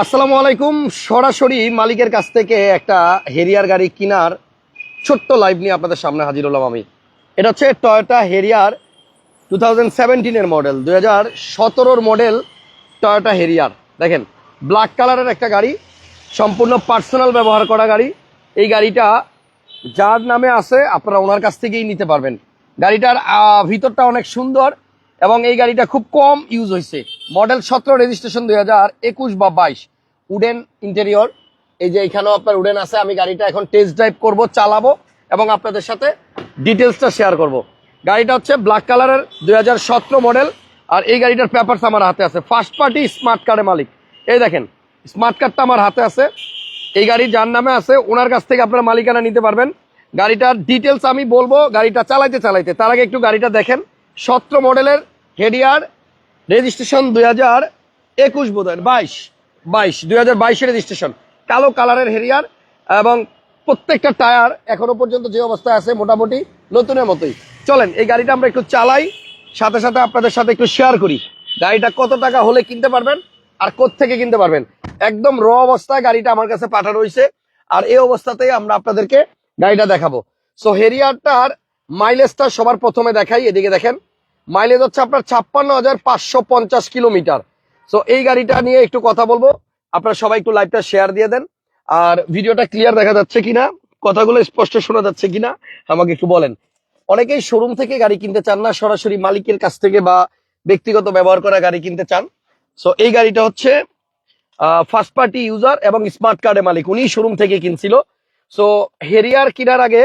আসসালামু আলাইকুম। সরাসরি মালিকের কাছ থেকে একটা হেরিয়ার গাড়ি কেনার ছোট্ট লাইভ নিয়ে আপনাদের সামনে হাজির হলাম আমি। এটা হচ্ছে টয়োটা হেরিয়ার টু থাউজেন্ড সেভেন্টিনের মডেল দু হাজার সতেরোর মডেল টয়োটা হেরিয়ার দেখেন ব্ল্যাক কালারের একটা গাড়ি, সম্পূর্ণ পার্সোনাল ব্যবহার করা গাড়ি। এই গাড়িটা যার নামে আছে, আপনারা ওনার কাছ থেকেই নিতে পারবেন। গাড়িটার ভিতরটা অনেক সুন্দর এবং এই গাড়িটা খুব কম ইউজ হয়েছে মডেল সতেরো রেজিস্ট্রেশন দুই হাজার একুশ বা বাইশ। উডেন ইন্টেরিয়র এই যে এখানেও আপনার উডেন আছে, আমি গাড়িটা এখন টেস্ট ড্রাইভ করব, চালাবো এবং আপনাদের সাথে ডিটেলসটা শেয়ার করব। গাড়িটা হচ্ছে ব্ল্যাক কালারের দুই হাজার সতেরো মডেল আর এই গাড়িটার পেপারস আমার হাতে আছে। ফার্স্ট পার্টি স্মার্ট কার্ডের মালিক। এই দেখেন স্মার্ট কার্ডটা আমার হাতে আছে। এই গাড়ি যার নামে আছে, ওনার কাছ থেকে আপনারা মালিকানা নিতে পারবেন। গাড়িটার ডিটেলস আমি বলব, গাড়িটা চালাইতে চালাইতে। তার আগে একটু গাড়িটা দেখেন। সতেরো মডেলের হেডিয়ার রেজিস্ট্রেশন দুই হাজার একুশ বোধ হয়, বাইশ বাইশ, দুই হাজার বাইশের রেজিস্ট্রেশন। কালো কালারের হেরিয়ার এবং প্রত্যেকটা টায়ার এখনও পর্যন্ত যে অবস্থায় আছে মোটামুটি নতুনের মতোই। চলেন, এই গাড়িটা আমরা একটু চালাই, সাথে সাথে আপনাদের সাথে একটু শেয়ার করি। গাড়িটা কত টাকা হলে কিনতে পারবেন আর থেকে কিনতে পারবেন? একদম র অবস্থায় গাড়িটা আমার কাছে পাঠানো হয়েছে আর এই অবস্থাতেই আমরা আপনাদেরকে গাড়িটা দেখাবো। সো হেরিয়ারটার মাইলেজটা সবার প্রথমে দেখাই, এদিকে দেখেন। মাইলেজ হচ্ছে আপনার ছাপ্পান্ন হাজার পাঁচশো পঞ্চাশ কিলোমিটার। সো এই গাড়িটা নিয়ে একটু কথা বলব। আপনারা সবাই একটু লাইভটা শেয়ার দিয়ে দেন। আর ভিডিওটা ক্লিয়ার দেখা যাচ্ছে কিনা, কথাগুলো স্পষ্ট শোনা যাচ্ছে কিনা, আমাকে একটু বলেন। অনেকেই শোরুম থেকে গাড়ি কিনতে চান না, সরাসরি মালিকের কাছ থেকে বা ব্যক্তিগত ব্যবহার করা গাড়ি কিনতে চান। সো এই গাড়িটা হচ্ছে ফার্স্ট পার্টি ইউজার এবং স্মার্ট কার্ডের মালিক। উনি শোরুম থেকে কিনছিল। সো হেরিয়ার কেনার আগে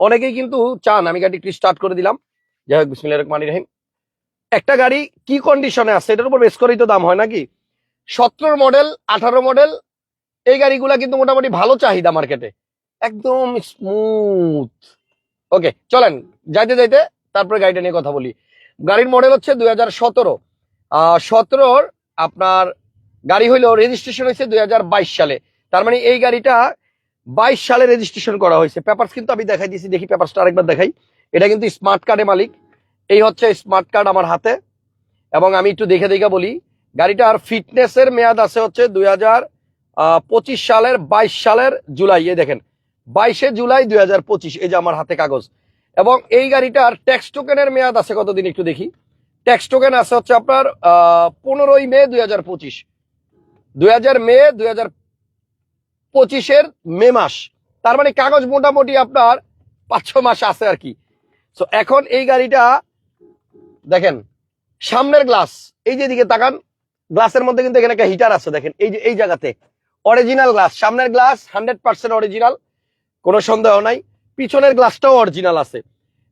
অনেকেই কিন্তু চান, আমি গাড়ি একটু স্টার্ট করে দিলাম। যাই হোক, বিসমিল্লাহির রহমানির রহিম। একটা গাড়ি কি কন্ডিশনে আছে? এটার উপর বেশ করেই তো দাম হয় নাকি? সতেরো মডেল আঠারো মডেল এই গাড়িগুলা কিন্তু মোটামুটি ভালো চাহিদা মার্কেটে একদম স্মুথ ওকে চলেন, যাইতে যাইতে তারপরে গাড়িটা নিয়ে কথা বলি। গাড়ির মডেল হচ্ছে দুই হাজার সতেরো। সতেরোর আপনার গাড়ি হইল রেজিস্ট্রেশন হয়েছে দুই হাজার বাইশ সালে। তার মানে এই গাড়িটা বাইশ সালে রেজিস্ট্রেশন করা হয়েছে। পেপারস কিন্তু আমি দেখাই দিয়েছি, দেখি পেপারসটা আরেকবার দেখাই। এটা কিন্তু স্মার্ট কার্ডের মালিক। এই হচ্ছে স্মার্ট কার্ড আমার হাতে। এবং আমি একটু দেখে দেখে বলি, গাড়িটার ফিটনেসের মেয়াদ আছে হচ্ছে দুই হাজার পঁচিশ সালের বাইশ সালের জুলাই। এই দেখেন, বাইশে জুলাই দুই হাজার পঁচিশ, এই যে আমার হাতে কাগজ। এবং এই গাড়িটার ট্যাক্স টোকেনের মেয়াদ আছে কতদিন একটু দেখি। ট্যাক্স টোকেন আছে হচ্ছে আপনার পনেরোই মে দুই হাজার পঁচিশ। দুই হাজার মে দুই হাজার পঁচিশের মে মাস। তার মানে কাগজ মোটামুটি আপনার পাঁচ ছ মাস আছে আর কি। তো এখন এই গাড়িটা, দেখেন, সামনের গ্লাস এই যে দিকে তাকান গ্লাসের মধ্যে কিন্তু এখানে একটা হিটার আছে, দেখেন, এই যে, এই জায়গাতে। অরিজিনাল গ্লাস সামনের গ্লাস হান্ড্রেড পার্সেন্ট অরিজিনাল কোনো সন্দেহ নাই। পিছনের গ্লাসটাও অরিজিনাল আছে।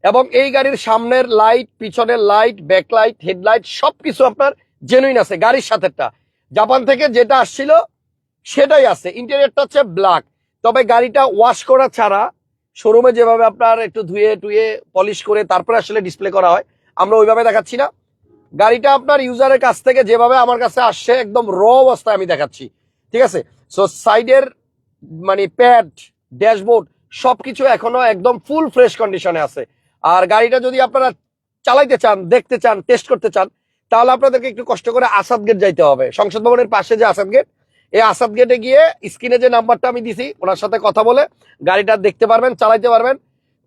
এবং এই গাড়ির সামনের লাইট পিছনের লাইট ব্যাকলাইট হেডলাইট সবকিছু আপনার জেনুইন আছে, গাড়ির সাথেটা জাপান থেকে যেটা আসছিল, সেটাই আছে। ইন্টেরিয়রটা হচ্ছে ব্ল্যাক তবে গাড়িটা ওয়াশ করা ছাড়া শোরুমে যেভাবে আপনার একটু ধুয়ে টুয়ে পলিশ করে তারপরে আসলে ডিসপ্লে করা হয়, আমরা ওইভাবে দেখাচ্ছি না। গাড়িটা আপনার ইউজারের কাছ থেকে যেভাবে আমার কাছে আসছে, একদম র অবস্থায় আমি দেখাচ্ছি। ঠিক আছে? সো সাইডের মানে প্যাড ড্যাশবোর্ড সবকিছু এখনও একদম ফুল ফ্রেশ কন্ডিশনে আছে। আর গাড়িটা যদি আপনারা চালাইতে চান, দেখতে চান টেস্ট করতে চান, তাহলে আপনাদেরকে একটু কষ্ট করে আসাদ গেট যাইতে হবে। সংসদ ভবনের পাশে যে আসাদ গেট এই আসাদ গেটে গিয়ে স্ক্রিনে যে নাম্বারটা আমি দিছি, ওনার সাথে কথা বলে গাড়িটা দেখতে পারবেন, চালাইতে পারবেন।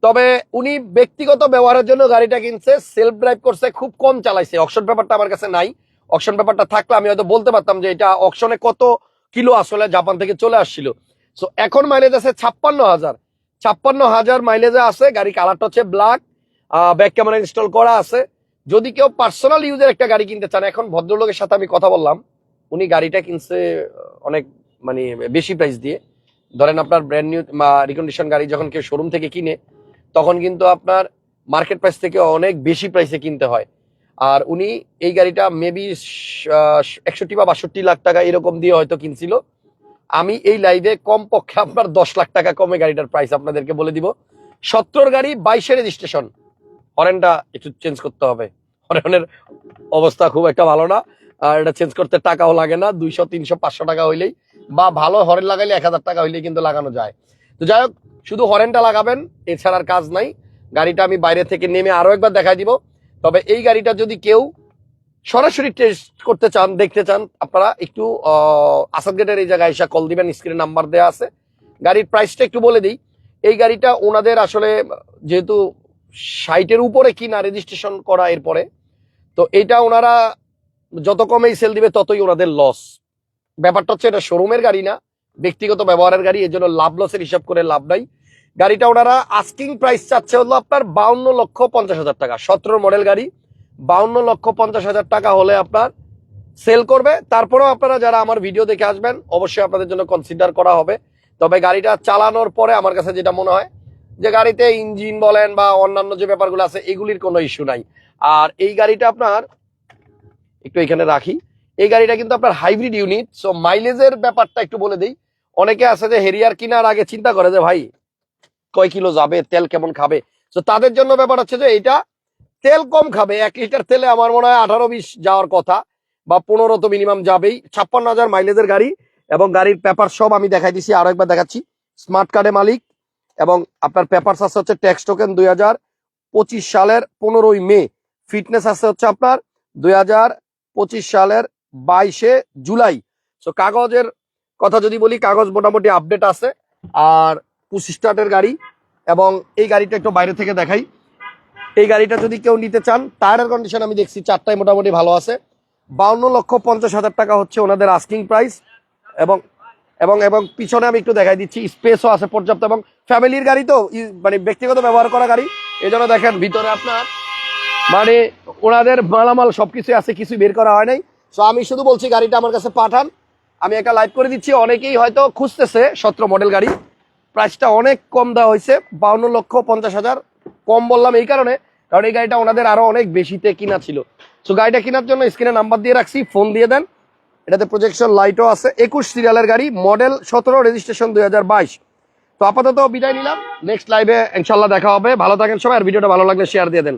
তবে উনি ব্যক্তিগত ব্যবহারের জন্য গাড়িটা কিনছে সেলফ ড্রাইভ করছে, খুব কম চালাইছে। অকশন পেপারটা আমার কাছে নাই। অকশন পেপারটা থাকলে আমি হয়তো বলতে পারতাম যে এটা অকশনে কত কিলো আসলে জাপান থেকে চলে আসছিল। সো এখন মাইলেজ আছে ছাপ্পান্ন হাজার। ছাপ্পান্ন হাজার মাইলেজে আছে, গাড়ি কালারটা হচ্ছে ব্ল্যাক ব্যাক ক্যামেরা ইনস্টল করা আছে। যদি কেউ পার্সোনাল ইউজের একটা গাড়ি কিনতে চান, এখন ভদ্রলোকের সাথে আমি কথা বললাম। উনি গাড়িটা কিনছে অনেক মানে বেশি প্রাইস দিয়ে। ধরেন আপনার ব্র্যান্ড নিউ রিকন্ডিশন গাড়ি যখন কেউ শোরুম থেকে কিনে, তখন কিন্তু আপনার মার্কেট প্রাইস থেকে অনেক বেশি প্রাইসে কিনতে হয়। আর উনি এই গাড়িটা মেবি একষট্টি বা বাষট্টি লাখ টাকা এরকম দিয়ে হয়তো কিনছিল। আমি এই লাইভে কম পক্ষে আপনার দশ লাখ টাকা কমে গাড়িটার প্রাইস আপনাদেরকে বলে দিব। সত্তর গাড়ি বাইশে রেজিস্ট্রেশন হরেনটা একটু চেঞ্জ করতে হবে। হরেনের অবস্থা খুব একটা ভালো না। আর এটা চেঞ্জ করতে টাকাও লাগে না, দুইশো, তিনশো, পাঁচশো টাকা হইলেই বা ভালো হরেন লাগাইলে এক হাজার টাকা হইলেই কিন্তু লাগানো যায়। তো যাই হোক, শুধু হরেনটা লাগাবেন এছাড়ার কাজ নাই। গাড়িটা আমি বাইরে থেকে নেমে আরও একবার দেখাই দিব। তবে এই গাড়িটা যদি কেউ সরাসরি টেস্ট করতে চান, দেখতে চান, আপনারা একটু আসাদ গেটের এই জায়গায় এসে কল দিবেন স্ক্রিনে নাম্বার দেওয়া আছে। গাড়ির প্রাইসটা একটু বলে দিই। এই গাড়িটা ওনাদের আসলে, যেহেতু সাইটের উপরে কিনা রেজিস্ট্রেশন করা এরপরে, তো এটা ওনারা যত কমেই সেল দিবে, ততই ওনাদের লস ব্যাপারটা হচ্ছে এটা শোরুমের গাড়ি না, ব্যক্তিগত ব্যবহারের গাড়ি, এর জন্য লাভ লসের হিসাব করে লাভ নাই। গাড়িটা ওনারা আস্কিং প্রাইস চাচ্ছে হলো আপনার বাউন্ন লক্ষ পঞ্চাশ হাজার টাকা সতেরো মডেল গাড়ি, বাউন্ন লক্ষ পঞ্চাশ হাজার টাকা হলে আপনার সেল করবে। তারপরেও আপনারা যারা আমার ভিডিও দেখে আসবেন, অবশ্যই আপনাদের জন্য কনসিডার করা হবে। তবে গাড়িটা চালানোর পরে আমার কাছে যেটা মনে হয়, যে গাড়িতে ইঞ্জিন বলেন বা অন্যান্য যে ব্যাপারগুলো আছে, এগুলির কোনো ইস্যু নাই। আর এই গাড়িটা আপনার একটু এখানে রাখি। এই গাড়িটা কিন্তু আপনার হাইব্রিড ইউনিট সো মাইলেজের ব্যাপারটা একটু বলে দিই। অনেকে আছে যে হেরিয়ার কিনার আগে চিন্তা করে যে, ভাই, কয় কিলো যাবে, তেল কেমন খাবে? তো তাদের জন্য ব্যাপার হচ্ছে যে, এটা তেল কম খাবে। এক লিটার তেলে আমার মনে হয় আঠারো বিশ যাওয়ার কথা বা পনেরো তো মিনিমাম যাবেই। ছাপ্পান্ন হাজার মাইলেজের গাড়ি এবং গাড়ির পেপার সব আমি দেখাই দিছি, আরও একবার দেখাচ্ছি। স্মার্ট কার্ডে মালিক এবং আপনার পেপার আছে হচ্ছে ট্যাক্স টোকেন দুই হাজার পঁচিশ সালের পনেরোই মে। ফিটনেস আছে হচ্ছে আপনার দুই হাজার পঁচিশ সালের বাইশে জুলাই। তো কাগজের কথা যদি বলি, কাগজ মোটামুটি আপডেট আছে। আর পুশ স্টার্টের গাড়ি এবং এই গাড়িটা একটু বাইরে থেকে দেখাই। এই গাড়িটা যদি কেউ নিতে চান, টায়ারের কন্ডিশন আমি দেখছি চারটায় মোটামুটি ভালো আছে। বাউন্ন লক্ষ পঞ্চাশ হাজার টাকা হচ্ছে ওনাদের আস্কিং প্রাইস এবং এবং এবং পিছনে আমি একটু দেখাই দিচ্ছি স্পেসও আছে পর্যাপ্ত এবং ফ্যামিলির গাড়ি তো মানে ব্যক্তিগত ব্যবহার করা গাড়ি। এই জন্য দেখেন, ভিতরে আপনার মানে ওনাদের মালামাল সবকিছু আছে কিছু বের করা হয় নাই। তো আমি শুধু বলছি গাড়িটা আমার কাছে পাঠান। আমি একটা লাইভ করে দিচ্ছি। অনেকেই হয়তো খুঁজতেছে সতেরো মডেল গাড়ি। প্রাইসটা অনেক কম দেওয়া হয়েছে, বাউন্ন লক্ষ পঞ্চাশ হাজার। কম বললাম এই কারণে, কারণ এই গাড়িটা ওনাদের আরও অনেক বেশিতে কিনা ছিল। তো গাড়িটা কেনার জন্য স্ক্রিনে নাম্বার দিয়ে রাখছি ফোন দিয়ে দেন। এটাতে প্রজেকশন লাইটও আছে। একুশ সিরিয়ালের গাড়ি মডেল সতেরো রেজিস্ট্রেশন দুই হাজার বাইশ। তো আপাতত বিদায় নিলাম। নেক্সট লাইভে ইনশাল্লাহ দেখা হবে। ভালো থাকেন সবাই, আর ভিডিওটা ভালো লাগলে শেয়ার দিয়ে দেন।